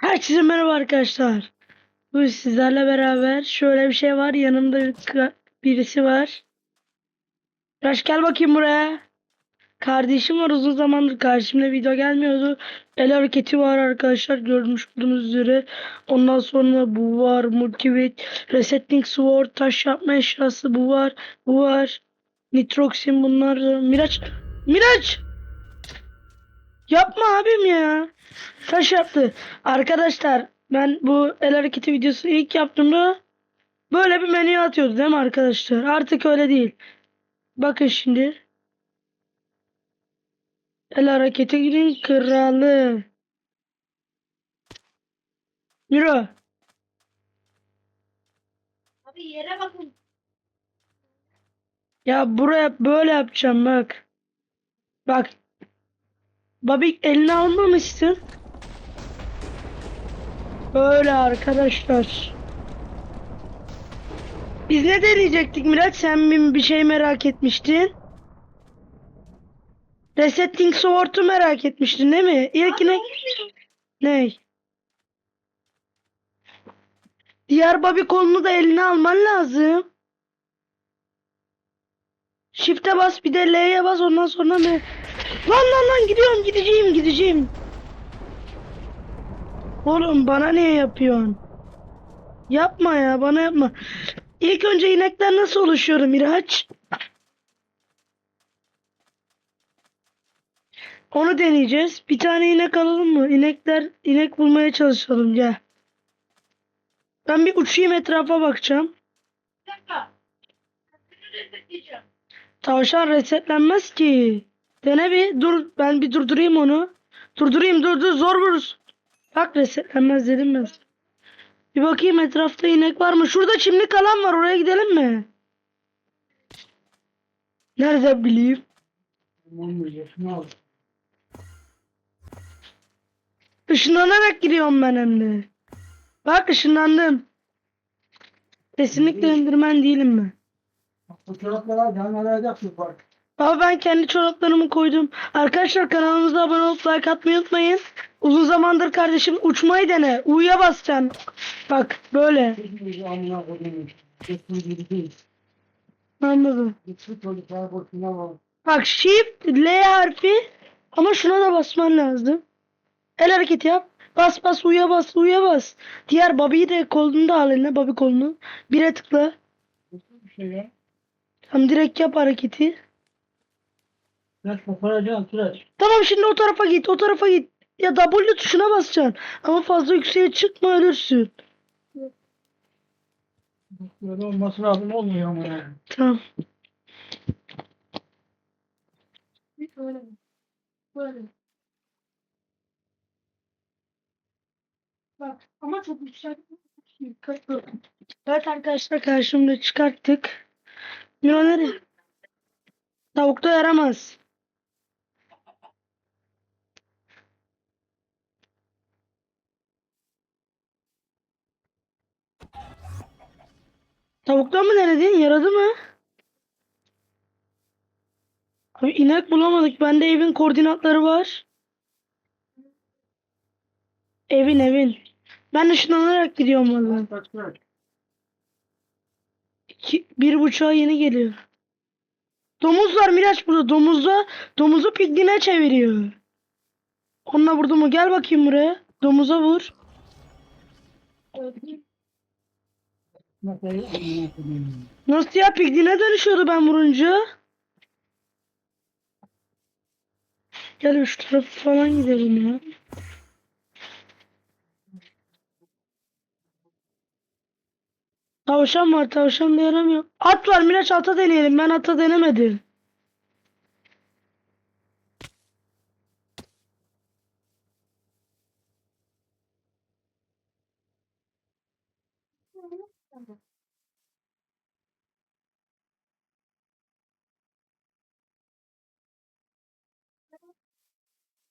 Herkese merhaba arkadaşlar. Bu sizlerle beraber şöyle bir şey var. Yanımda birisi var. Raş gel bakayım buraya. Kardeşim var uzun zamandır karşımda video gelmiyordu. El hareketi var arkadaşlar görmüş olduğunuz üzere. Ondan sonra bu var. Multivit, Resetting Sword, taş yapma eşyası bu var. Bu var. Nitroxin bunlar. Miraç. Miraç! Yapma abim ya. Taş yaptı. Arkadaşlar ben bu el hareketi videosu ilk yaptığımda böyle bir menü atıyordu değil mi arkadaşlar? Artık öyle değil. Bakın şimdi. El hareketinin kralı. Miro. Abi yere bakın. Ya buraya böyle yapacağım bak. Bak. Babik elini almamışsın. Böyle arkadaşlar. Biz ne deneyecektik Miraç? Sen bir, şey merak etmiştin. Resetting Sword'u merak etmiştin değil mi? İlkine... Ne? Diğer Bobby kolunu da eline alman lazım. Shift'e bas bir de L'ye bas ondan sonra ne? Lan lan lan gidiyorum gideceğim gideceğim. Oğlum bana niye yapıyorsun? Yapma ya bana yapma. İlk önce inekler nasıl oluşuyor Miraç? Onu deneyeceğiz. Bir tane inek alalım mı? İnekler, inek bulmaya çalışalım gel. Ben bir uçayım etrafa bakacağım. Bir dakika. Tavşan resetlenmez ki. Dene bir dur ben bir durdurayım onu. Durdurayım dur dur zor vururuz. Bak resetlenmez dedim ben. Bir bakayım etrafta inek var mı? Şurada çimlik alan var oraya gidelim mi? Nerede bileyim? Işınlanarak gidiyorum ben hem de. Bak ışınlandım. Kesinlikle indirmen değilim ben. Bu çoraplara canlara yapıyor bak. Ama ben kendi çoraplarımı koydum. Arkadaşlar kanalımıza abone olup like atmayı unutmayın. Uzun zamandır kardeşim uçmayı dene. U'ya basacaksın. Bak böyle. Anladım. Bak shift L harfi ama şuna da basman lazım. El hareketi yap. Bas bas U'ya bas U'ya bas. Diğer Bobby'yi de kolunu da al eline Bobby kolunu. Bire tıkla. Hiçbir şey. Tam direkt yap hareketi. Biraz koparacaksın süreç. Tamam şimdi o tarafa git o tarafa git. Ya W tuşuna basacaksın. Ama fazla yükseğe çıkma ölürsün. Böyle olması lazım olmuyor ama yani. Tamam. Bir böyle. Böyle. Bak ama çok yüksek. Evet arkadaşlar karşımda çıkarttık. Miro nereye? Tavukta yaramaz. Tavukta mı denedin? Yaradı mı? Abi inek bulamadık. Bende evin koordinatları var. Evin evin. Ben ışınlanarak gidiyorum. İki, bir buçuğa yeni geliyor. Domuz var Miraç burada. Domuzda domuzu pigline çeviriyor. Onunla vurdu mu? Gel bakayım buraya. Domuza vur. Nasıl ya? Pigline dönüşüyordu ben vurunca. Gel şu tarafa falan gidelim ya. Tavşan var. Tavşan da yaramıyor. At var. Miraç ata deneyelim. Ben ata denemedim.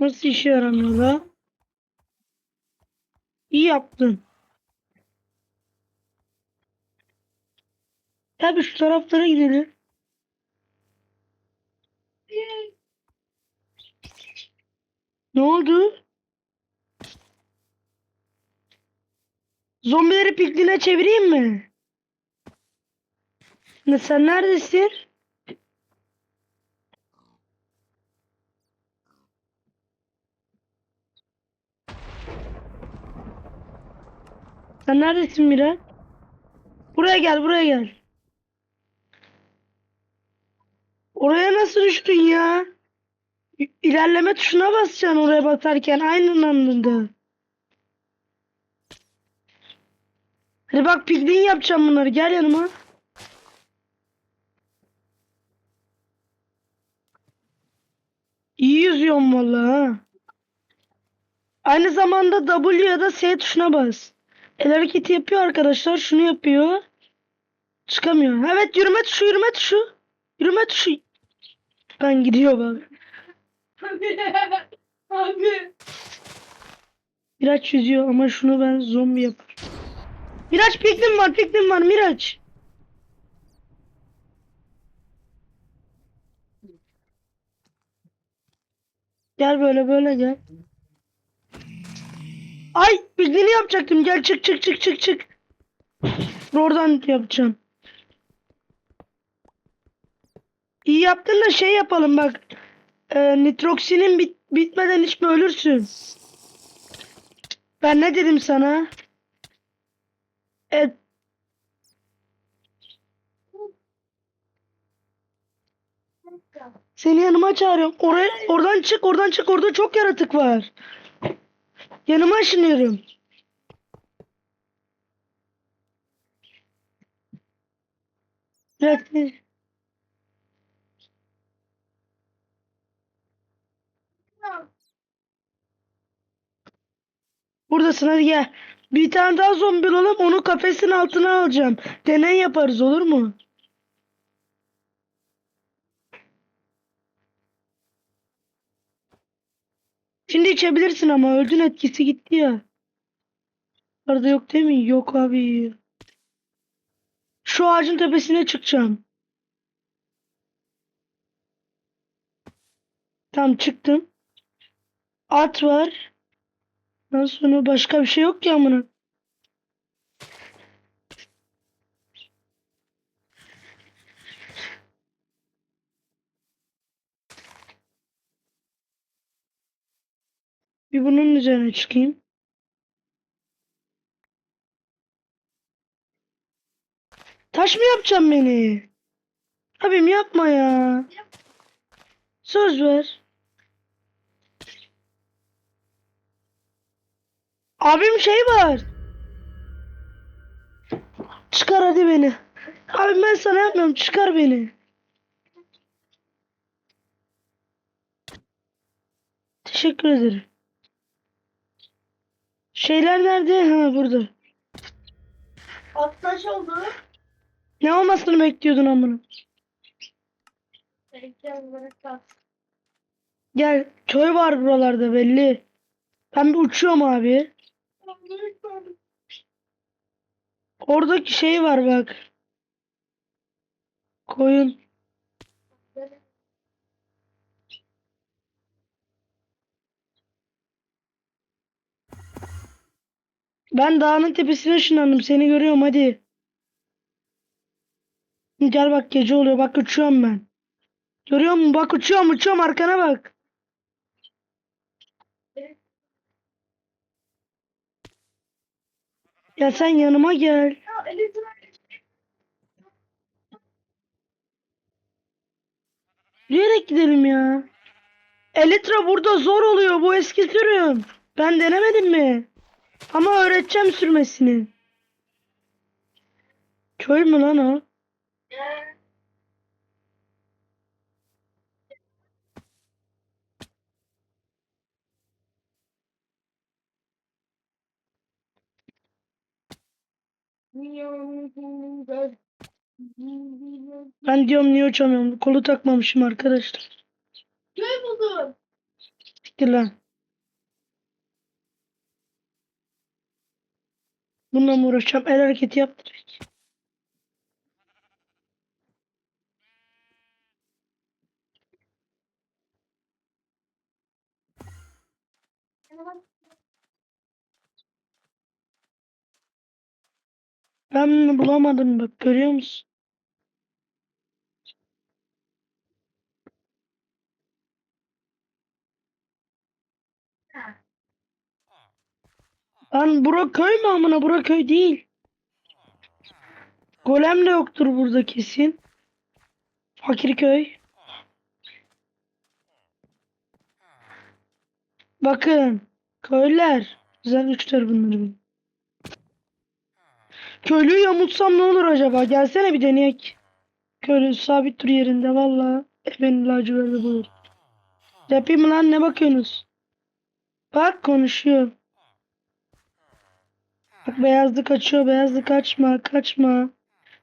Nasıl işe yaramıyor la? İyi yaptın. Tabii şu taraflara gidelim. Ne oldu? Zombileri pikniğe çevireyim mi? Sen neredesin? Sen neredesin Mira? Buraya gel, buraya gel. Oraya nasıl düştün ya? İlerleme tuşuna basacaksın oraya basarken aynı anda. Hadi bak pikniği yapacağım bunları. Gel yanıma. İyi yüzüyorum vallahi. Aynı zamanda W ya da S tuşuna bas. El hareketi yapıyor arkadaşlar. Şunu yapıyor. Çıkamıyor. Evet yürüme tuşu yürüme tuşu. Yürüme tuşu. Ben gidiyor bak. Abi. Abi. Miraç yüzüyor ama şunu ben zombi yaparım. Miraç piknim var piknim var Miraç. Gel böyle böyle gel. Ay pikniğini yapacaktım. Gel çık çık çık çık çık. Oradan yapacağım. İyi yaptın da şey yapalım bak. Ee, nitroksinin bit bitmeden içme ölürsün. Ben ne dedim sana? Evet. Seni yanıma çağırıyorum. Oraya, oradan çık, oradan çık. Orada çok yaratık var. Yanıma ışınıyorum. Evet. Buradasın hadi gel. Bir tane daha zombi bulalım onu kafesin altına alacağım. Deney yaparız olur mu? Şimdi içebilirsin ama öldün etkisi gitti ya. Arada yok değil mi? Yok abi. Şu ağacın tepesine çıkacağım. Tam çıktım. At var. Ondan sonra başka bir şey yok ki amına. Bir bunun üzerine çıkayım. Taş mı yapacağım beni? Abim yapma ya. Söz ver. Abim şey var. Çıkar hadi beni. Abim ben sana yapmıyorum. Çıkar beni. Teşekkür ederim. Şeyler nerede? Ha burada. Atlaş oldu. Ne olmasını bekliyordun amına? Gel köy var buralarda belli. Ben bir uçuyorum abi. Oradaki şey var bak. Koyun. Ben dağının tepesine ışınlandım. Seni görüyorum hadi. Gel bak gece oluyor. Bak uçuyorum ben. Görüyor musun? Bak uçuyorum uçuyorum arkana bak. Ya sen yanıma gel. Yürüyerek gidelim ya. Elitra burada zor oluyor. Bu eski sürüm. Ben denemedim mi? Ama öğreteceğim sürmesini. Köy mü lan o? Ben diyorum niye uçamıyorum? Kolu takmamışım arkadaşlar. Köy buldum. Siktir lan. Bununla mı uğraşacağım? El hareketi yap direkt. Ben bulamadım bak görüyor musun? Lan bura köy mü amına bura köy değil. Golem de yoktur burada kesin. Fakir köy. Bakın köylüler. Güzel güçler bunları. Köylüyü yamutsam ne olur acaba? Gelsene bir deneyek. Köylü sabit dur yerinde valla. Efendim laciverti buyur. Yapayım lan ne bakıyorsunuz? Bak konuşuyor. Bak beyazlık kaçıyor beyazlık kaçma kaçma.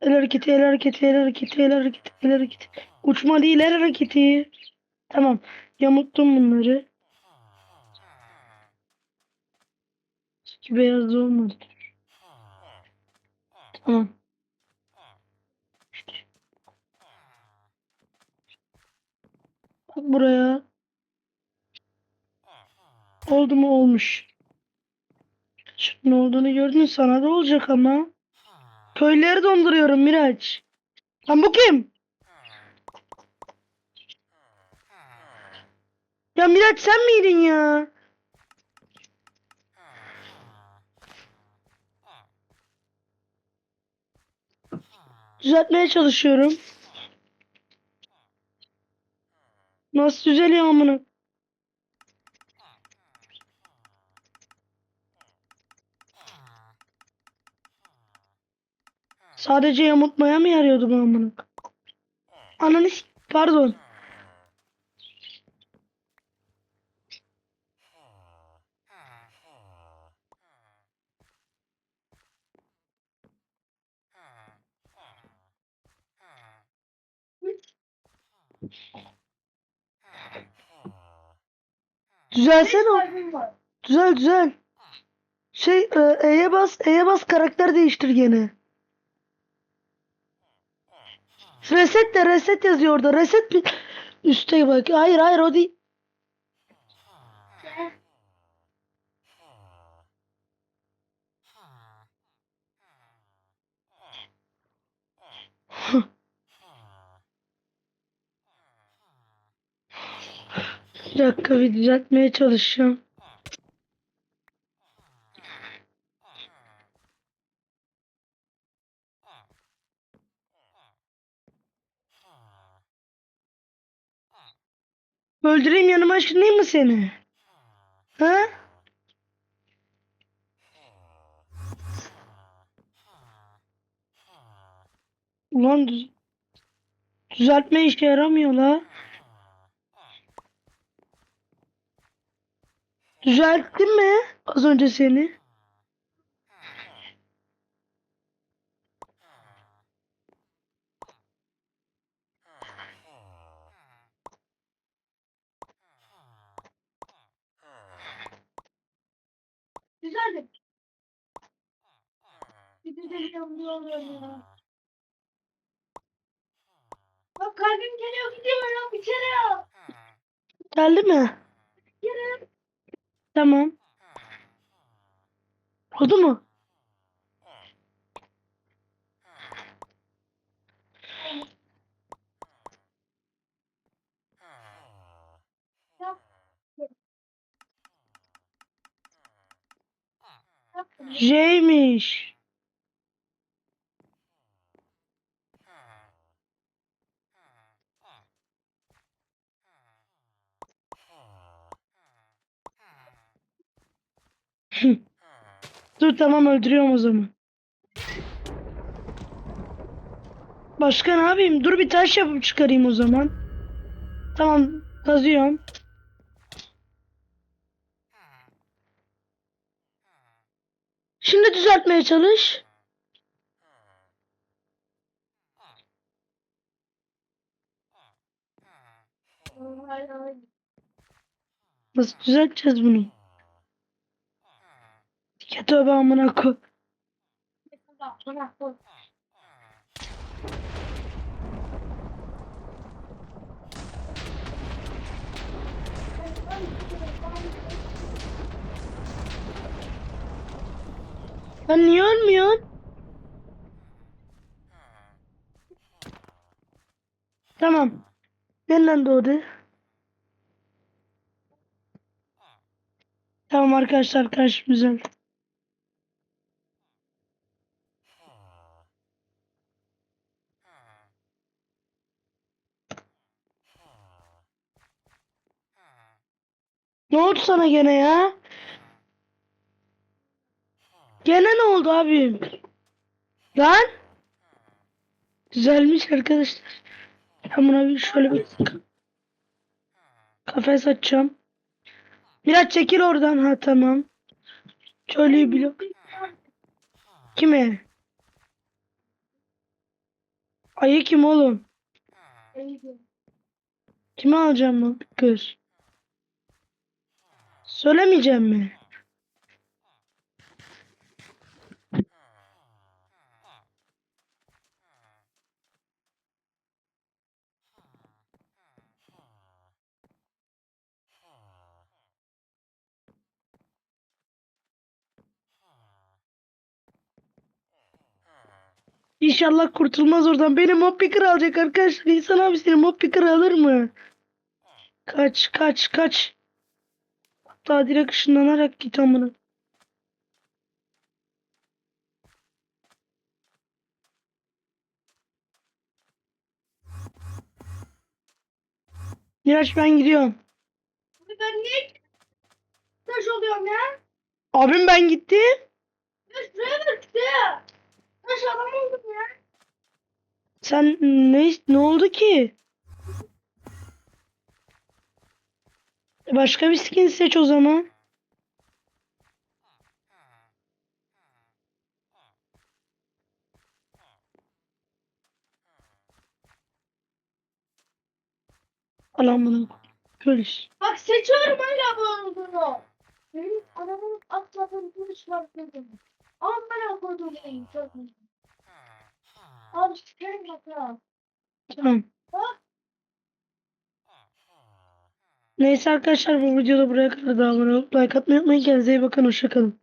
El hareketi el hareketi el hareketi el hareketi el hareketi. Uçma değil el hareketi. Tamam yamulttum bunları. Çünkü beyaz da olmadı. Tamam. Bak buraya. Oldu mu olmuş. Ne olduğunu gördün sana da olacak ama. Köyleri donduruyorum Miraç. Lan bu kim? Ya Miraç sen miydin ya? Düzeltmeye çalışıyorum. Nasıl düzeliyor amına? Sadece yamultmaya mı yarıyordu bu amına? Ananı pardon. Düzelsene o. Düzel düzel. Şey e, E'ye bas E'ye bas karakter değiştir gene. Reset de reset yazıyor orada. Reset bir üstte bak. Hayır hayır o değil. Bir dakika bir düzeltmeye çalışacağım. Öldüreyim yanıma ışınlayayım mı seni? Ha? Ulan düz- düzeltme işe yaramıyor la. Düzelttim mi az önce seni? Güzeldi. Bir de oluyor ya. Bak kalbim geliyor gidiyor ya. Geldi mi? Yürü. Tamam. Oldu mu? J'ymiş. Dur tamam öldürüyorum o zaman. Başka ne yapayım? Dur bir taş yapıp çıkarayım o zaman. Tamam kazıyorum. Şimdi düzeltmeye çalış. Nasıl düzelteceğiz bunu? Ya tövbe amına koy. Sen niye ölmüyorsun? Tamam. Nereden doğdu? Tamam arkadaşlar karşımıza. Ne oldu sana gene ya? Gene ne oldu abim? Lan? Güzelmiş arkadaşlar. Ben buna bir şöyle bir kafes açacağım. Biraz çekil oradan. Ha tamam. Şöyle bir Kime? Ayı kim oğlum? Kime alacağım bu kız? Söylemeyeceğim mi? İnşallah kurtulmaz oradan. Beni mob picker alacak arkadaşlar. İnsan abi seni mob picker alır mı? Kaç kaç kaç. Hatta direkt ışınlanarak git amına. Miraç ben gidiyorum. Ben niye taş oluyorum ya? Abim ben gittim. Ya şuraya bak işte. Taş adam oldum ya. Sen ne ne oldu ki? Başka bir skin seç o zaman. Alan bunu. Polis. Bak seçiyorum hala bu olduğunu. Benim adamın atladığım kılıç var dedim. Ben koydum şeyi. Çok iyi. Abi sikerim yaprağı. Tamam. Neyse arkadaşlar bu videoda buraya kadar da abone olup like atmayı unutmayın. Kendinize iyi bakın. Hoşçakalın.